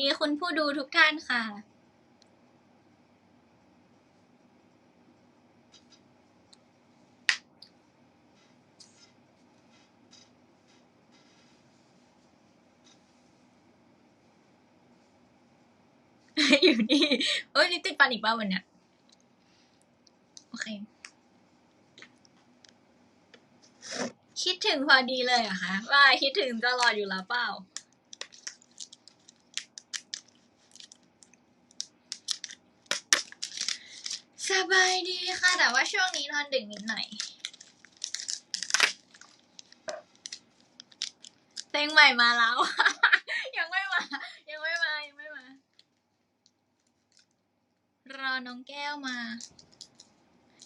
ดีคุณผู้ดูทุกท่านค่ะ อยู่นี่เอ้ยนี่ติดฟันอีกป่าวันเนี้ยโอเค คิดถึงพอดีเลยเหรอะคะว่าคิดถึงตลอดอยู่แล้วเปล่า สบายดีค่ะ แต่ว่าช่วงนี้นอนดึกนิดหน่อย เพลงใหม่มาแล้ว ยังไม่มา ยังไม่มา ยังไม่มา รอน้องแก้วมา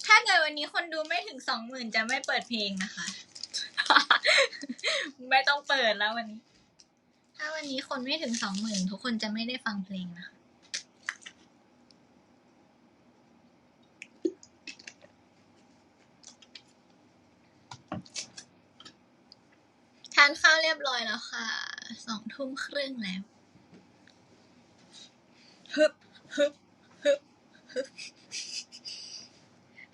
ถ้าเกิดวันนี้คนดูไม่ถึงสองหมื่นจะไม่เปิดเพลงนะคะ ไม่ต้องเปิดแล้ววันนี้ ถ้าวันนี้คนไม่ถึงสองหมื่นทุกคนจะไม่ได้ฟังเพลงนะคะานข้าวเรียบร้อยแล้วค่ะ สองทุ่มครึ่งแล้วฮึบฮึบฮึบฮึบ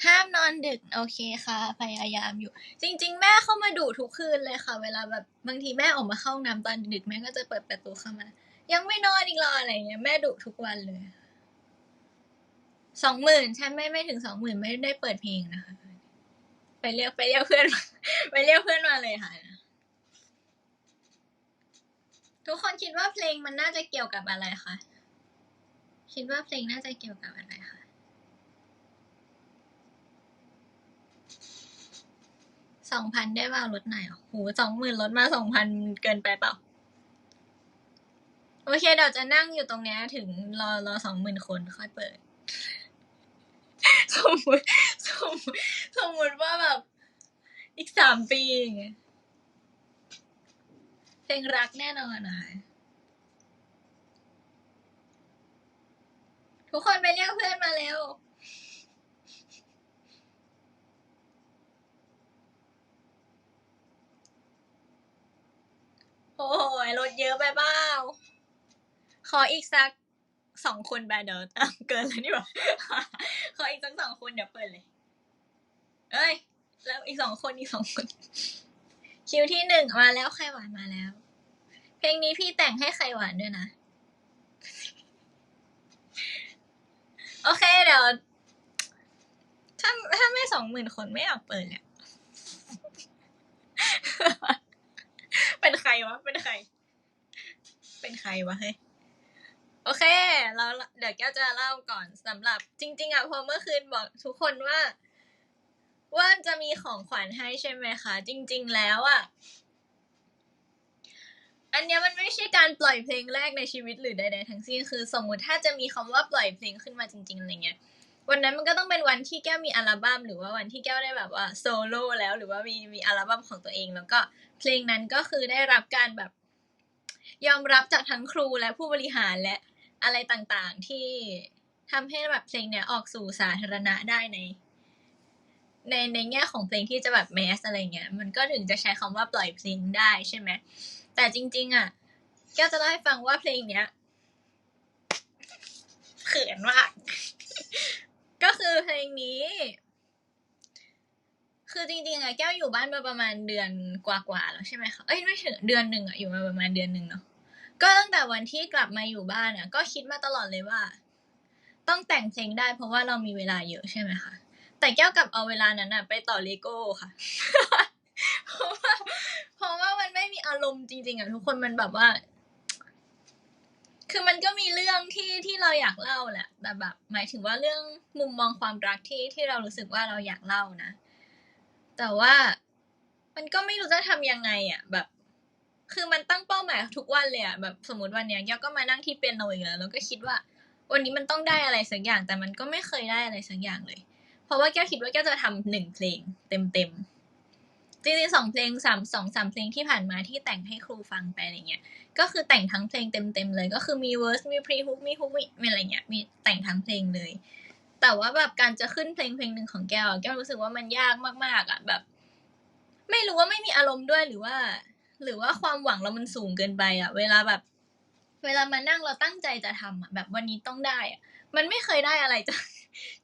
ห้ามนอนดึกโอเคค่ะ พยายามอยู่ จริง ๆ แม่เข้ามาดุทุกคืนเลยค่ะ เวลาแบบบางทีแม่ออกมาเข้าห้องน้ำตอนดึกแม่ก็จะเปิดประตูเข้ามา ยังไม่นอนอีกเหรออะไรเงี้ยแม่ดุทุกวันเลยสองหมื่นฉันไม่ไม่ถึงสองหมื่นไม่ได้เปิดเพลงนะคะ ไปเรียกไปเรียกเพื่อนมาไปเรียกเพื่อนมาเลยค่ะ ทุกคนคิดว่าเพลงมันน่าจะเกี่ยวกับอะไรคะ คิดว่าเพลงน่าจะเกี่ยวกับอะไรคะ สองพันได้เปล่าลดไหนอะโหสองหมื่นลดมาสองพันเกินไปเปล่า โอเคเดี๋ยวจะนั่งอยู่ตรงเนี้ยถึงรอรอสองหมื่นคนค่อยเปิด สมมติสมมติสมมติว่าแบบอีกสามปีอย่างเงี้ย เพลงรักแน่นอนนะคะทุกคนไปเรียกเพื่อนมาเร็ว โอ้โหรถเยอะไปเปล่าขออีกสักสองคนแบเดี๋ยวอะเกินแล้วนี่หว่าขออีกสักสองคนเดี๋ยวเปิดเลย เอ้ย แล้วอีกสองคนอีกสองคน คิวที่หนึ่งมาแล้วไข่หวานมาแล้ว เพลงนี้พี่แต่งให้ไข่หวานด้วยนะ โอเคเดี๋ยว ถ้าถ้าไม่สองหมื่นคนไม่อยากเปิดเลยเป็นใครวะ เป็นใคร เป็นใครวะเฮ้ยโอเคแล้วเดี๋ยวแก้วจะเล่าก่อนสำหรับ จริง ๆอะพอเมื่อคืนบอกทุกคนว่า ว่าจะมีของขวัญให้ใช่ไหมคะ จริง ๆ แล้วอะ อันเนี้ยมันไม่ใช่การปล่อยเพลงแรกในชีวิตหรือใดๆทั้งสิ้นคือ สมมุติถ้าจะมีคำว่าปล่อยเพลงขึ้นมาจริงๆอะไรเงี้ยวันนั้นมันก็ต้องเป็นวันที่แก้วมีอัลบั้มหรือว่าวันที่แก้วได้แบบว่าโซโล่แล้วหรือว่ามีมีอัลบั้มของตัวเอง แล้วก็เพลงนั้นก็คือได้รับการแบบ ยอมรับจากทั้งครูและผู้บริหารและอะไรต่างๆที่ทำให้แบบเพลงเนี้ยออกสู่สาธารณะได้ใน ในในแง่ของเพลงที่จะแบบแมสอะไรเงี้ยมันก็ถึงจะใช้คำว่าปล่อยเพลงได้ใช่ไหมแต่จริง ๆ อะแกจะเล่าให้ฟังว่าเพลงเนี้ยเขินมากก็คือเพลงนี้ คือจริงๆอะแก้วอยู่บ้านมาประมาณเดือนกว่าๆแล้วใช่ไหมคะเอ้ยไม่ถึงเดือนหนึ่งอะอยู่มาประมาณเดือนหนึ่งเนาะก็ตั้งแต่วันที่กลับมาอยู่บ้านอะก็คิดมาตลอดเลยว่า ต้องแต่งเพลงได้เพราะว่าเรามีเวลาเยอะใช่ไหมคะ แต่แก้วกลับเอาเวลานั้นอะไปต่อเลโก้ค่ะ เพราะว่าเพราะว่ามันไม่มีอารมณ์จริง ๆอะทุกคนมันแบบว่า คือมันก็มีเรื่องที่ที่เราอยากเล่าแหละ แต่แบบ หมายถึงว่าเรื่องมุมมองความรักที่ที่เรารู้สึกว่าเราอยากเล่านะ แต่ว่ามันก็ไม่รู้จะทำยังไงอะแบบ คือมันตั้งเป้าหมายทุกวันเลยอะแบบสมมติวันเนี้ยแก้วก็มานั่งที่เปียโนอีกแล้วแล้วก็คิดว่า วันนี้มันต้องได้อะไรสักอย่าง แต่มันก็ไม่เคยได้อะไรสักอย่างเลย เพราะว่าแก้วคิดว่าแก้วจะทำหนึ่งเพลงเต็มเต็มจริงๆสองเพลงสามสองสามเพลงที่ผ่านมาที่แต่งให้ครูฟังไปอะไรเงี้ยก็คือแต่งทั้งเพลงเต็มๆเลย ก็คือมีเวอร์สมีพรีฮุกมีฮุกมีอะไรเงี้ยมีแต่งทั้งเพลงเลย แต่ว่าแบบการจะขึ้นเพลงเพลงหนึ่งของแก้วแก้วรู้สึกว่ามันยากมากๆอะแบบ ไม่รู้ว่าไม่มีอารมณ์ด้วยหรือว่า หรือว่าความหวังเรามันสูงเกินไปอะ เวลาแบบ เวลามานั่งเราตั้งใจจะทำอะแบบวันนี้ต้องได้อะ มันไม่เคยได้อะไรจาก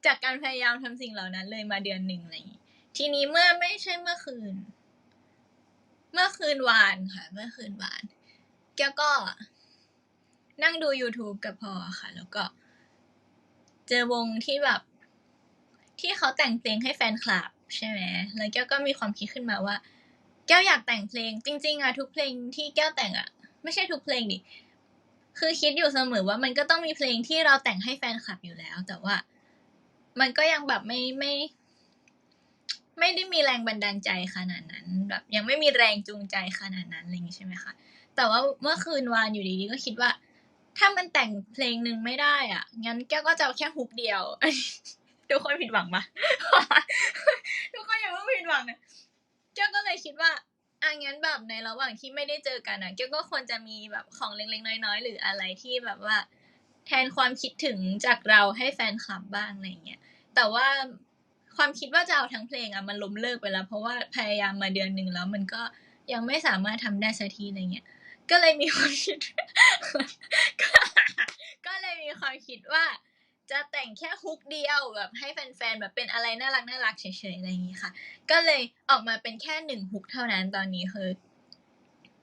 จากการพยายามทำสิ่งเหล่านั้นเลยมาเดือนหนึ่งอะไรอย่างงี้ทีนี้เมื่อไม่ใช่เมื่อคืน เมื่อคืนวานค่ะ เมื่อคืนวานแก้วก็นั่งดู YouTube กับพอค่ะ แล้วก็ เจอวงที่แบบ ที่เขาแต่งเพลงให้แฟนคลับใช่ไหมแล้วแก้วก็มีความคิดขึ้นมาว่า แก้วอยากแต่งเพลง จริง ๆอะทุกเพลงที่แก้วแต่งอะไม่ใช่ทุกเพลงดิ คือคิดอยู่เสมอว่ามันก็ต้องมีเพลงที่เราแต่งให้แฟนคลับอยู่แล้ว แต่ว่า มันก็ยังแบบไม่ไม่ ไม่ได้มีแรงบันดาลใจขนาดนั้น แบบ ยังไม่มีแรงจูงใจขนาดนั้นอะไรอย่างงี้ใช่ไหมคะแต่ว่าเมื่อคืนวานอยู่ดีๆก็คิดว่า ถ้ามันแต่งเพลงหนึ่งไม่ได้อะงั้นแก้วก็จะเอาแค่ฮุกเดียวทุกคนผิดหวังปะทุกคนอย่าเพิ่งผิดหวังนะแก้วก็เลยคิดว่า อะงั้นแบบในระหว่างที่ไม่ได้เจอกันอะแก้วก็ควรจะมีแบบของเล็กๆน้อยๆ หรืออะไรที่แบบว่า แทนความคิดถึงจากเราให้แฟนคลับบ้างอะไรเงี้ยแต่ว่าความคิดว่าจะเอาทั้งเพลงอะมันล้มเลิกไปแล้ว เพราะว่าพยายามมาเดือนหนึ่งแล้วมันก็ยังไม่สามารถทำได้สักทีอะไรเงี้ยก็เลยมีความคิด ก็เลยมีความคิดว่า จะแต่งแค่ฮุกเดียวแบบให้แฟนๆแบบเป็นอะไรน่ารักน่ารักเฉยๆอะไรอย่างงี้ค่ะ ก็เลยออกมาเป็นแค่หนึ่งฮุกเท่านั้นตอนนี้คือ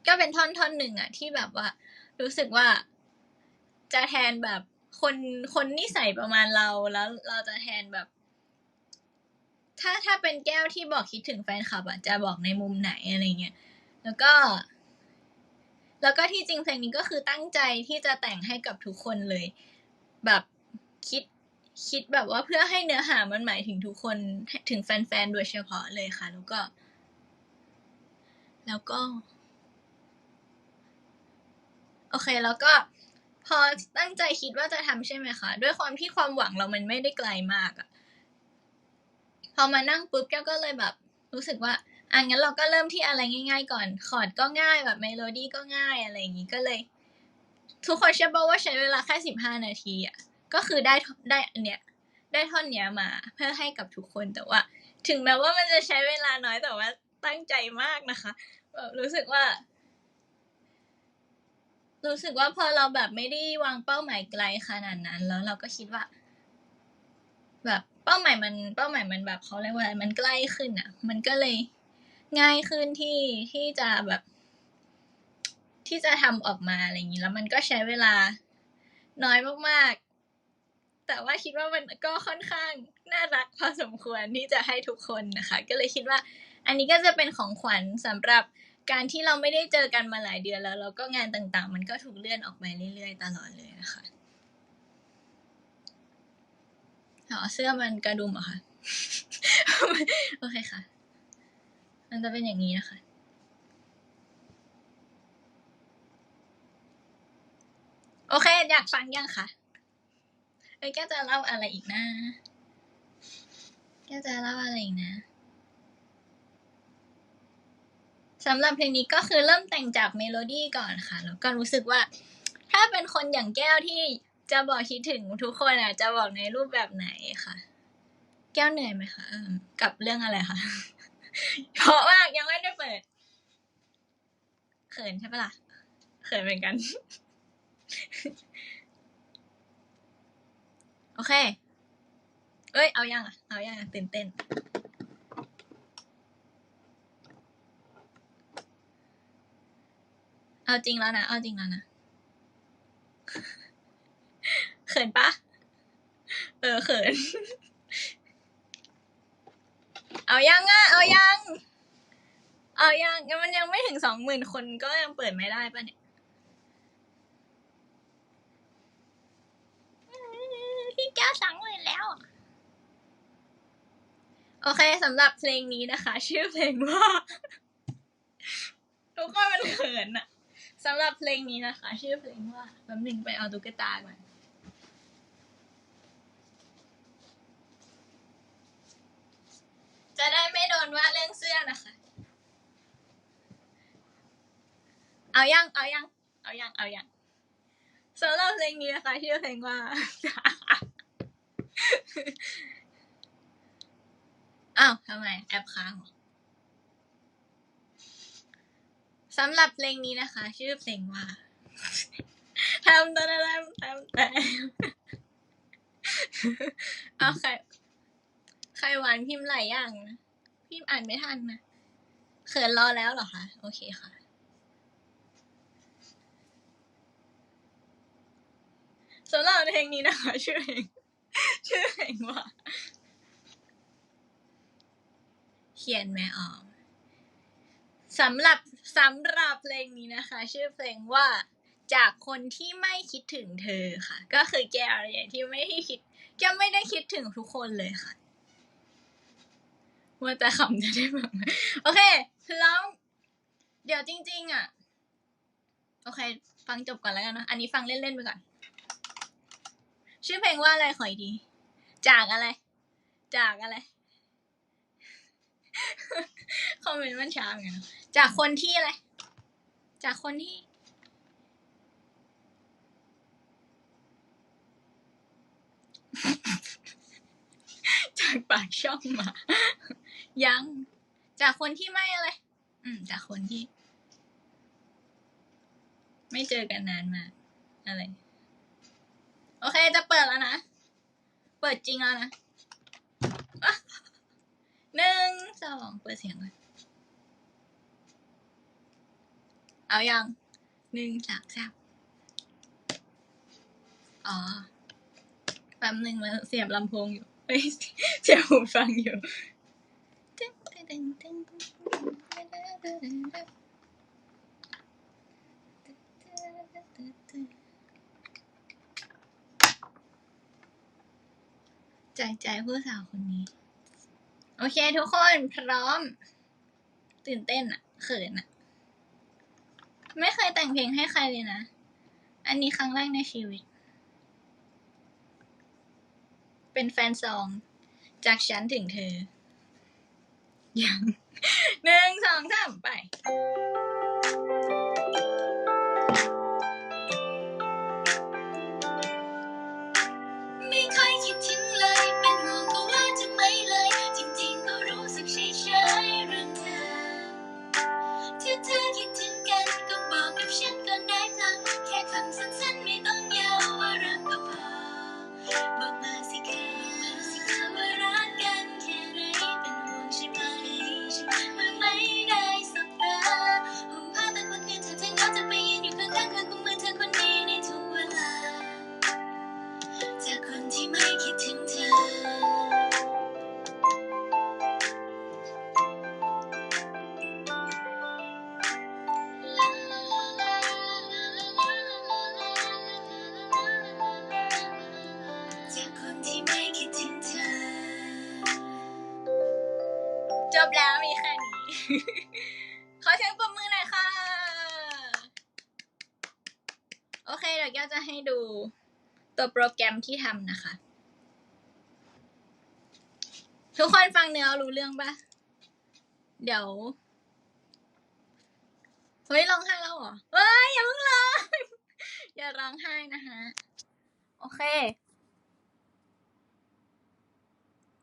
ก็เป็นท่อนท่อนหนึ่งอะที่แบบว่า รู้สึกว่า จะแทนแบบคนคนนิสัยประมาณเราแล้วเราจะแทนแบบ ถ้าถ้าเป็นแก้วที่บอกคิดถึงแฟนคลับอะจะบอกในมุมไหนอะไรเงี้ยแล้วก็ แล้วก็ที่จริงเพลงนี้ก็คือตั้งใจที่จะแต่งให้กับทุกคนเลย แบบ คิดคิดแบบว่าเพื่อให้เนื้อหามันหมายถึงทุกคนถึงแฟนๆ โดยเฉพาะเลยค่ะ แล้วก็ แล้วก็ โอเค แล้วก็ พอตั้งใจคิดว่าจะทำใช่ไหมคะ ด้วยความที่ความหวังเรามันไม่ได้ไกลมากอะพอมานั่งปุ๊บแก้วก็เลยแบบ รู้สึกว่าอะงั้นเราก็เริ่มที่อะไรง่าย ๆ ก่อน คอร์ดก็ง่ายแบบเมโลดี้ก็ง่ายอะไรอย่างงี้ก็เลย ทุกคนเชื่อป่าว่าใช้เวลาแค่สิบห้านาทีอะ ก็คือได้ได้อันเนี้ยได้ท่อนเนี้ยมาเพื่อให้กับทุกคนแต่ว่า ถึงแม้ว่ามันจะใช้เวลาน้อยแต่ว่าตั้งใจมากนะคะแบบรู้สึกว่า รู้สึกว่าพอเราแบบไม่ได้วางเป้าหมายไกลขนาดนั้น แล้วเราก็คิดว่า แบบเป้าหมายมันเป้าหมายมันแบบเขาเรียกว่าอะไรมันใกล้ขึ้นอะ มันก็เลยง่ายขึ้นที่ที่จะแบบ ที่จะทำออกมาอะไรอย่างนี้แล้วมันก็ใช้เวลาน้อยมากๆ แต่ว่าคิดว่ามันก็ค่อนข้างน่ารักพอสมควรที่จะให้ทุกคนนะคะ ก็เลยคิดว่า อันนี้ก็จะเป็นของขวัญสำหรับการที่เราไม่ได้เจอกันมาหลายเดือนแล้ว แล้วก็งานต่างๆ มันก็ถูกเลื่อนออกไปเรื่อยๆ ตลอดเลยนะคะอ๋อเสื้อมันกระดุมเหรอคะ โอเคค่ะ มันจะเป็นอย่างนี้นะคะ โอเค อยากฟังยังคะ เอ้ยแกจะเล่าอะไรอีกนะ แกจะเล่าอะไรอีกนะสำหรับเพลงนี้ก็คือเริ่มแต่งจากเมโลดี้ก่อนค่ะ แล้วก็รู้สึกว่า ถ้าเป็นคนอย่างแก้วที่จะบอกคิดถึงทุกคนอะ จะบอกในรูปแบบไหนค่ะ แก้วเหนื่อยไหมคะกับเรื่องอะไรคะ เพราะมายังไม่ได้เปิด เขินใช่ปะล่ะ เขินเหมือนกัน โอเค เอ้ย เอายังอะ เอายังอะตื่นเต้น เอาจริงแล้วนะ เอาจริงแล้วนะ เขินปะ เออ เขิน เอายังอะ เอายัง เอายังยังมันยังไม่ถึงสองหมื่นคนก็ยังเปิดไม่ได้ปะเนี่ยอืมพี่แก้วสองหมื่นแล้ว โอเคสำหรับเพลงนี้นะคะ ชื่อเพลงว่าทุกคนมันเขินอะสำหรับเพลงนี้นะคะ ชื่อเพลงว่าแป๊บนึงไปเอาตุ๊กตาก่อนจะได้ไม่โดนว่าเรื่องเสื้อนะคะ เอายังเอายังเอายังเอายังสำหรับเพลงนี้นะคะชื่อเพลงว่า อ้าวทำไมแอปค้างเหรอสำหรับเพลงนี้นะคะ ชื่อเพลงว่าททำตะทำทำแต่เอาใครใครหวานพิมพ์หลายอย่างนะพิมพ์อ่านไม่ทันนะเขินรอแล้วเหรอคะโอเคค่ะ สำหรับเพลงนี้นะคะ ชื่อเพลงชื่อเพลงว่า ขียนไม่ออกสำหรับสำหรับเพลงนี้นะคะ ชื่อเพลงว่าจากคนที่ไม่คิดถึงเธอค่ะ ก็คือแกอะไรอย่างที่ไม่ได้คิดแกไม่ได้คิดถึงทุกคนเลยค่ะ ว่าแต่คำจะได้แบบไหมโอเค แล้ว เดี๋ยวจริง ๆ อะ โอเค ฟังจบก่อนแล้วกันนะอันนี้ฟังเล่น ๆ ไปก่อน ชื่อเพลงว่าอะไรขออีกทีจากอะไร จากอะไร คอมเมนต์มันช้าเหมือนกันเนอะจากคนที่อะไร จากคนที่ จากปากช่องมา ยัง จากคนที่ไม่อะไร อืม จากคนที่ ไม่เจอกันนานมากอะไร โอเคจะเปิดแล้วนะ เปิดจริงแล้วนะอะหนึ่ง สองเปิดเสียงก่อนเอายังหนึ่งสามสามอ๋อแป๊บหนึ่งมันเสียบลำโพงอยู่เฮ้ยเสียบหูฟังอยู่ใจใจผู้สาวคนนี้ โอเคทุกคนพร้อม ตื่นเต้นอะเขินอะไม่เคยแต่งเพลงให้ใครเลยนะ อันนี้ครั้งแรกในชีวิต เป็นแฟนซอง จากฉันถึงเธอ ยังหนึ่งสองสามไป ที่ทำนะคะ ทุกคนฟังเนื้อรู้เรื่องปะเดี๋ยว เฮ้ยร้องไห้แล้วเหรอเฮ้ยอย่าเพิ่งร้องอย่าร้องไห้นะคะโอเค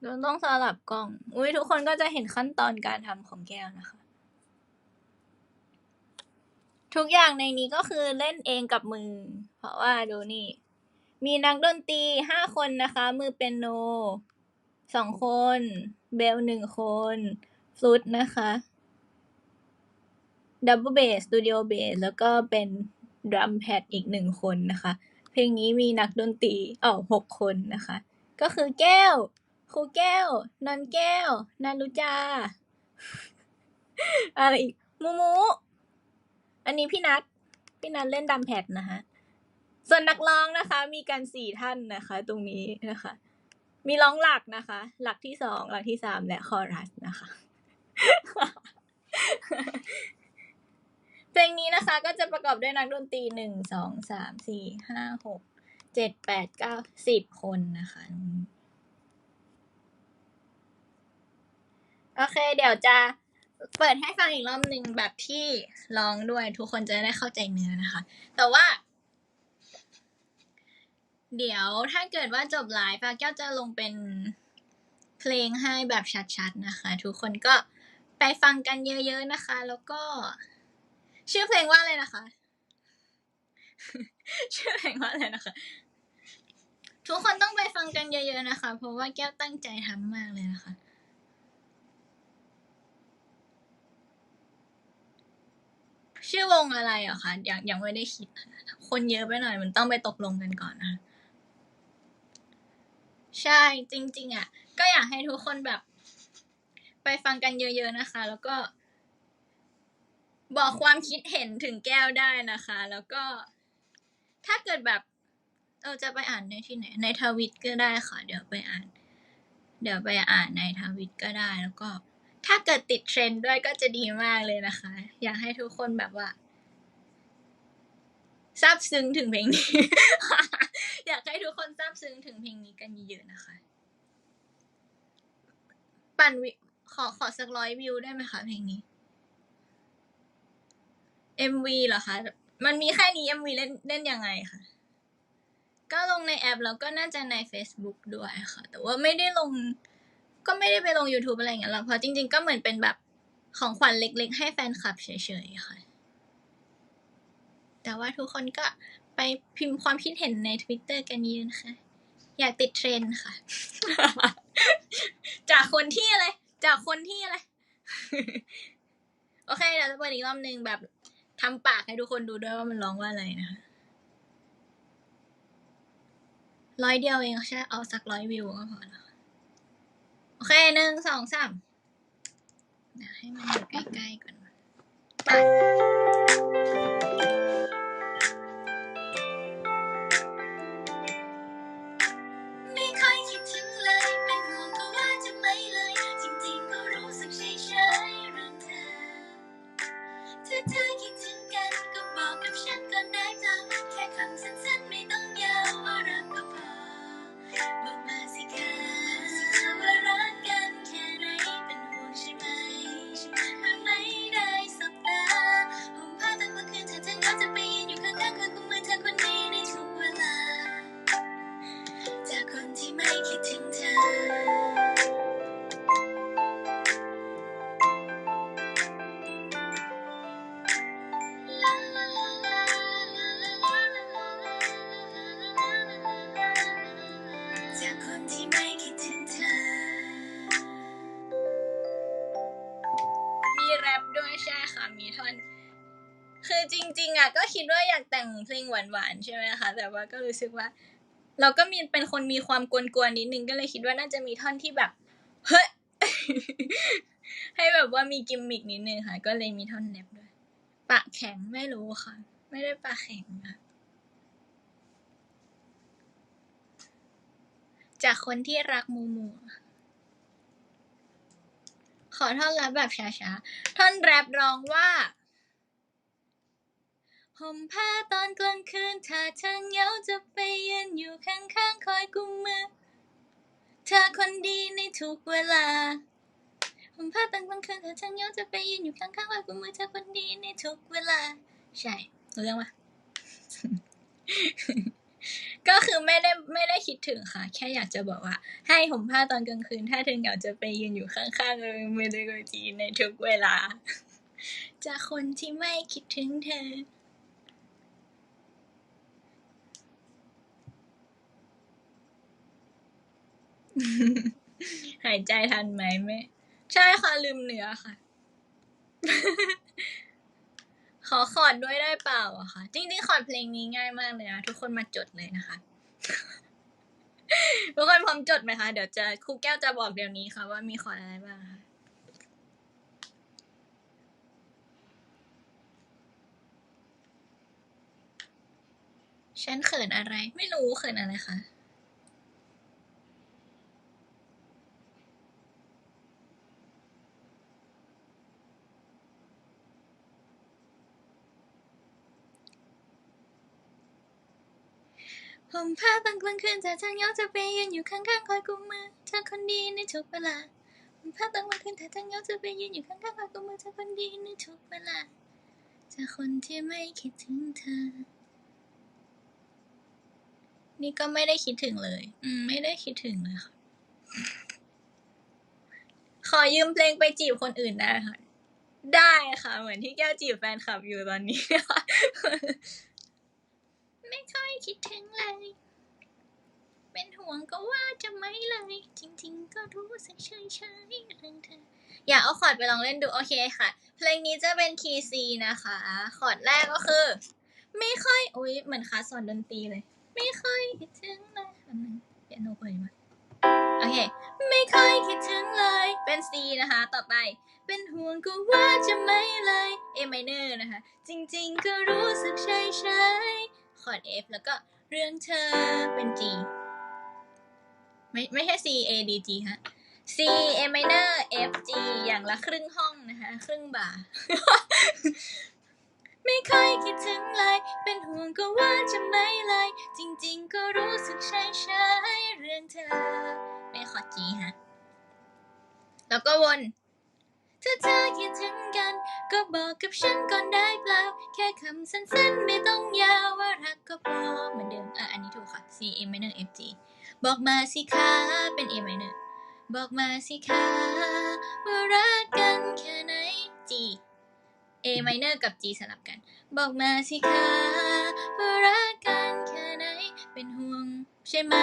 เราต้องสลับกล้อง อุ้ยทุกคนก็จะเห็นขั้นตอนการทำของแก้วนะคะ ทุกอย่างในนี้ก็คือเล่นเองกับมือ เพราะว่าดูนี่ มีนักดนตรีห้าคนนะคะ มือเป็นโนสองคน เบลหนึ่งคนฟลุตนะคะดับเบิลเบสสตูดิโอเบสแล้วก็เป็นดรัมแพดอีกหนึ่งคนนะคะ เพลงนี้มีนักดนตรีอ๋อหกคนนะคะ ก็คือแก้ว ครูแก้วนันแก้วนันรุจา อะไรอีกมูมู อันนี้พี่นัทพี่นัทเล่นดัมแพดนะคะ ส่วนนักร้องนะคะ มีกันสี่ท่านนะคะ ตรงนี้นะคะ มีร้องหลักนะคะ หลักที่สองหลักที่สามและคอรัสนะคะ เพลงนี้นะคะ ก็จะประกอบด้วยนักดนตรีหนึ่งสองสามสี่ห้าหกเจ็ดแปดเก้าสิบคนนะคะโอเค เดี๋ยวจะเปิดให้ฟังอีกรอบหนึ่งแบบที่ร้องด้วยทุกคนจะได้เข้าใจเนื้อนะคะ แต่ว่า เดี๋ยวถ้าเกิดว่าจบไลฟ์ฟ้าแก้วจะลงเป็นเพลงให้แบบชัดๆนะคะ ทุกคนก็ไปฟังกันเยอะๆนะคะ แล้วก็ ชื่อเพลงว่าอะไรนะคะ ชื่อเพลงว่าอะไรนะคะ ทุกคนต้องไปฟังกันเยอะๆนะคะ เพราะว่าแก้วตั้งใจทำมากเลยนะคะชื่อวงอะไรอะคะยังยังไม่ได้คิดค่ะคนเยอะไปหน่อย มันต้องไปตกลงกันก่อนนะคะ ใช่จริง ๆ อะ ก็อยากให้ทุกคนแบบ ไปฟังกันเยอะ ๆนะคะ แล้วก็ บอกความคิดเห็นถึงแก้วได้นะคะ แล้วก็ ถ้าเกิดแบบเออจะไปอ่านในที่ไหน ในทวิตก็ได้ค่ะ เดี๋ยวไปอ่าน เดี๋ยวไปอ่านในทวิตก็ได้แล้วก็ ถ้าเกิดติดเทรนด์ด้วยก็จะดีมากเลยนะคะ อยากให้ทุกคนแบบว่าซาบซึ้งถึงเพลงนี้ อยากให้ทุกคนซาบซึ้งถึงเพลงนี้กันเยอะๆนะคะ ปั่นวิขอขอสักร้อยวิวได้ไหมคะเพลงนี้ MV เหรอคะ มันมีแค่นี้ MV เล่นเล่นยังไงคะ ก็ลงในแอปแล้วก็น่าจะใน Facebook ด้วยค่ะ แต่ว่าไม่ได้ลง ก็ไม่ได้ไปลง YouTube อะไรอย่างเงี้ยหรอกเพราะจริงๆ ก็เหมือนเป็นแบบของขวัญเล็กๆ ให้แฟนคลับเฉยๆค่ะ แต่ว่าทุกคนก็ ไปพิมพ์ความคิดเห็นใน Twitter กันเยอะนะคะ อยากติดเทรนด์ค่ะ จากคนที่อะไร จากคนที่อะไร โอเคเดี๋ยวจะเปิดอีกรอบนึงแบบทำปากให้ทุกคนดูด้วยว่ามันร้องว่าอะไรนะคะร้อยเดียวเองใช่เอาสักร้อยวิวก็พอแล้วค่ะโอเคหนึ่งสองสามเดี๋ยวให้มันอยู่ใกล้ๆก่อน เพลงหวานๆใช่ไหมคะแต่ว่าก็รู้สึกว่า เราก็มีเป็นคนมีความกวนๆนิดนึงก็เลยคิดว่าน่าจะมีท่อนที่แบบเฮ้ยให้แบบว่ามีกิมมิกนิดนึงค่ะ ก็เลยมีท่อนแรปด้วย ปากแข็งไม่รู้ค่ะ ไม่ได้ปากแข็งค่ะจากคนที่รักมูมูขอท่อนแรปแบบช้าๆ ท่อนแรปร้องว่า ห่มผ้าตอนกลางคืน ถ้าเธอเหงาจะไปยืนอยู่ข้างๆคอยกุมมือ เธอคนดีในทุกเวลาห่มผ้าตอนกลางคืนถ้าเธอเหงาจะไปยืนอยู่ข้างๆคอยกุมมือเธอคนดีในทุกเวลา ใช่รู้เรื่องปะก็คือไม่ได้ไม่ได้คิดถึงค่ะ แค่อยากจะบอกว่า ให้ห่มผ้าตอนกลางคืน ถ้าเธอเหงาจะไปยืนอยู่ข้างๆเออไม่ได้ก็จีในทุกเวลา จากคนที่ไม่คิดถึงเธอ หายใจทันไหมไม่ ใช่ค่ะ ลืมเนื้อค่ะ ขอคอร์ดด้วยได้เปล่าอะคะจริงๆคอร์ดเพลงนี้ง่ายมากเลยนะทุกคนมาจดเลยนะคะ ทุกคนพร้อมจดไหมคะ เดี๋ยวจะครูแก้วจะบอกเดี๋ยวนี้ค่ะ ว่ามีคอร์ดอะไรบ้างค่ะฉันเขินอะไร ไม่รู้เขินอะไรคะ ผมผ้าตอนกลางคืนจะทางเหงาจะไปยืนอยู่ข้างๆคอยกุมมือเธอคนดีในทุกเวลาผมผ้าตอนกลางคืนแต่ทางเหงาจะไปยืนอยู่ข้างๆคอยกุมมือเธอคนดีในทุกเวลาจากคนที่ไม่คิดถึงเธอ นี่ก็ไม่ได้คิดถึงเลย อืม ไม่ได้คิดถึงเลยค่ะ ขอยืมเพลงไปจีบคนอื่นได้ค่ะ ได้ค่ะ เหมือนที่แก้วจีบแฟนคลับอยู่ตอนนี้ค่ะ ไม่ค่อยคิดถึงเลย เป็นห่วงก็ว่าจะไม่เลย จริงๆ ก็รู้สึกเฉยๆเรื่องเธอ อยากเอาคอร์ดไปลองเล่นดู โอเคค่ะ เพลงนี้จะเป็นคีย์ซีนะคะ คอร์ดแรกก็คือ ไม่ค่อย อุ้ยเหมือนคลาสสอนดนตรีเลย ไม่ค่อยคิดถึงเลยอันนึงเปียโนเปิดมาโอเค ไม่ค่อยคิดถึงเลย เป็น C นะคะ ต่อไป เป็นห่วงก็ว่าจะไม่เลย A minor นะคะ จริงๆ ก็รู้สึกเฉยๆ คอร์ด F แล้วก็เรื่องเธอเป็น G ไม่ไม่ใช่ C A D G ฮะ C A minor F G อย่างละครึ่งห้องนะคะ ครึ่งบ่า ไม่ค่อยคิดถึงเลย เป็นห่วงก็ว่าจะไม่เลย จริง ๆ ก็รู้สึกเฉยๆเรื่องเธอเป็นคอร์ด G ฮะ แล้วก็วน ถ้าเธอคิดถึงกัน ก็บอกกับฉันก่อนได้เปล่า แค่คำสั้นๆ ไม่ต้องยาวว่ารักก็พอเหมือนเดิมอะอันนี้ถูกค่ะ C A minor F G บอกมาสิคะเป็น A minor บอกมาสิคะว่ารักกันแค่ไหน G A minor กับ G สลับกัน บอกมาสิคะว่ารักกันแค่ไหน เป็นห่วงใช่ไหม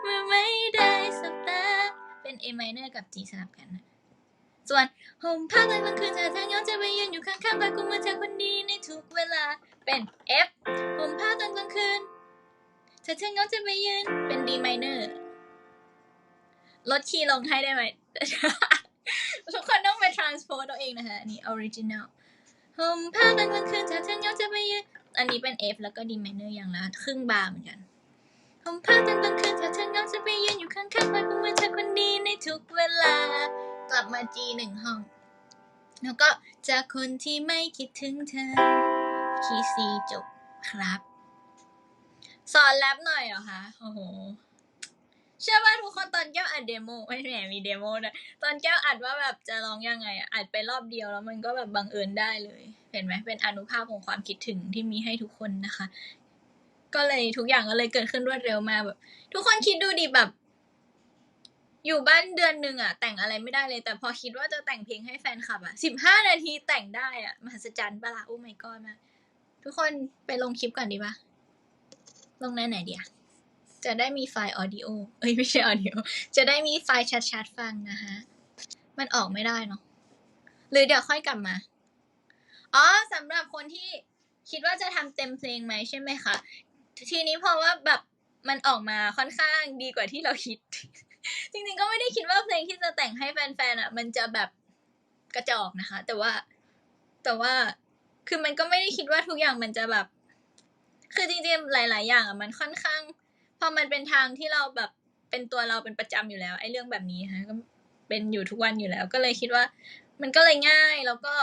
เมื่อไม่ได้สบตาเป็น A minor กับ G สลับกันนะ ส่วนห่มผ้าตอนกลางคืนเธอทางย้อนจะไปยืนอยู่ข้างๆคอยกุมมือเธอคนดีในทุกเวลาเป็น F ห่มผ้าตอนกลางคืนเธอทางย้อนจะไปยืนเป็น D minor ลดคีย์ลงให้ได้ไหม ทุกคนต้องไป transpose ตัวเองนะคะอันนี้ original ห่มผ้าตอนกลางคืนเธอทางย้อนจะไปยืนอันนี้เป็น F แล้วก็ D minor อย่างละครึ่งบาร์เหมือนกันห่มผ้าตอนกลางคืนเธอทางย้อนจะไปยืนอยู่ข้างๆคอยกุมมือเธอคนดีในทุกเวลา กลับมา G หนึ่งห้อง แล้วก็จากคนที่ไม่คิดถึงเธอ คีย์ C จบครับ สอนแรปหน่อยเหรอคะ โอ้โห เชื่อว่าทุกคนตอนแก้วอัดเดโมไม่แหมมีเดโมนะตอนแก้วอัดว่าแบบจะร้องยังไงอะอัดไปรอบเดียวแล้วมันก็แบบบังเอิญได้เลย เห็นไหมเป็นอนุภาพของความคิดถึงที่มีให้ทุกคนนะคะ ก็เลยทุกอย่างก็เลยเกิดขึ้นรวดเร็วมากแบบ ทุกคนคิดดูดิแบบ อยู่บ้านเดือนหนึ่งอะแต่งอะไรไม่ได้เลย แต่พอคิดว่าจะแต่งเพลงให้แฟนคลับอะสิบห้านาทีแต่งได้อะมหัศจรรย์ปะล่ะโอ้ my god มากทุกคนไปลงคลิปก่อนดีปะลงในไหนดีอะจะได้มีไฟล์ออดิโอเอ้ยไม่ใช่ออดิโอจะได้มีไฟล์ชัดๆฟังนะคะมันออกไม่ได้เนาะหรือเดี๋ยวค่อยกลับมาอ๋อสำหรับคนที่คิดว่าจะทำเต็มเพลงไหมใช่ไหมคะทีนี้เพราะว่าแบบมันออกมาค่อนข้างดีกว่าที่เราคิด จริงๆก็ไม่ได้คิดว่าเพลงที่จะแต่งให้แฟนๆอะ มันจะแบบกระจอกนะคะ แต่ว่าแต่ว่าคือมันก็ไม่ได้คิดว่าทุกอย่างมันจะแบบ คือจริงๆหลาย ๆ อย่างอะมันค่อนข้างพอมันเป็นทางที่เราแบบเป็นตัวเราเป็นประจำอยู่แล้วไอ้เรื่องแบบนี้ฮะก็เป็นอยู่ทุกวันอยู่แล้ว ก็เลยคิดว่า มันก็เลยง่ายแล้วก็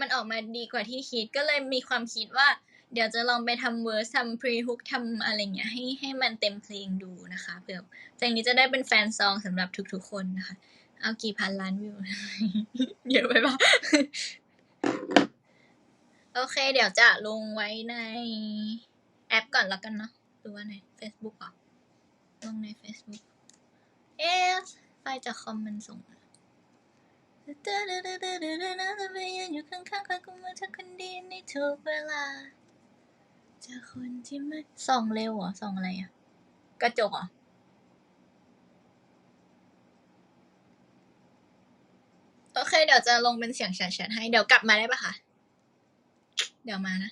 มันออกมาดีกว่าที่คิดก็เลยมีความคิดว่า เดี๋ยวจะลองไปทำเวอร์สทำพรีฮุกทำอะไรเงี้ยให้ให้มันเต็มเพลงดูนะคะเผื่อเพลงนี้จะได้เป็นแฟนซองสำหรับทุกๆคนนะคะ เอากี่พันล้านวิว เยอะไปปะโอเค เดี๋ยวจะลงไว้ในแอปก่อนแล้วกันเนาะหรือว่าใน Facebook อะลงใน Facebook เอ๊ะไฟจากคอมมันส่งมาไปยืนอยู่ข้างๆคอยกุมมือเธอคนดีในทุกเวลา เจอคนที่ไม่ส่องเร็วเหรอส่องอะไรอะ กระจกเหรอโอเค เดี๋ยวจะลงเป็นเสียงแชทๆให้ เดี๋ยวกลับมาได้ปะคะ เดี๋ยวมานะ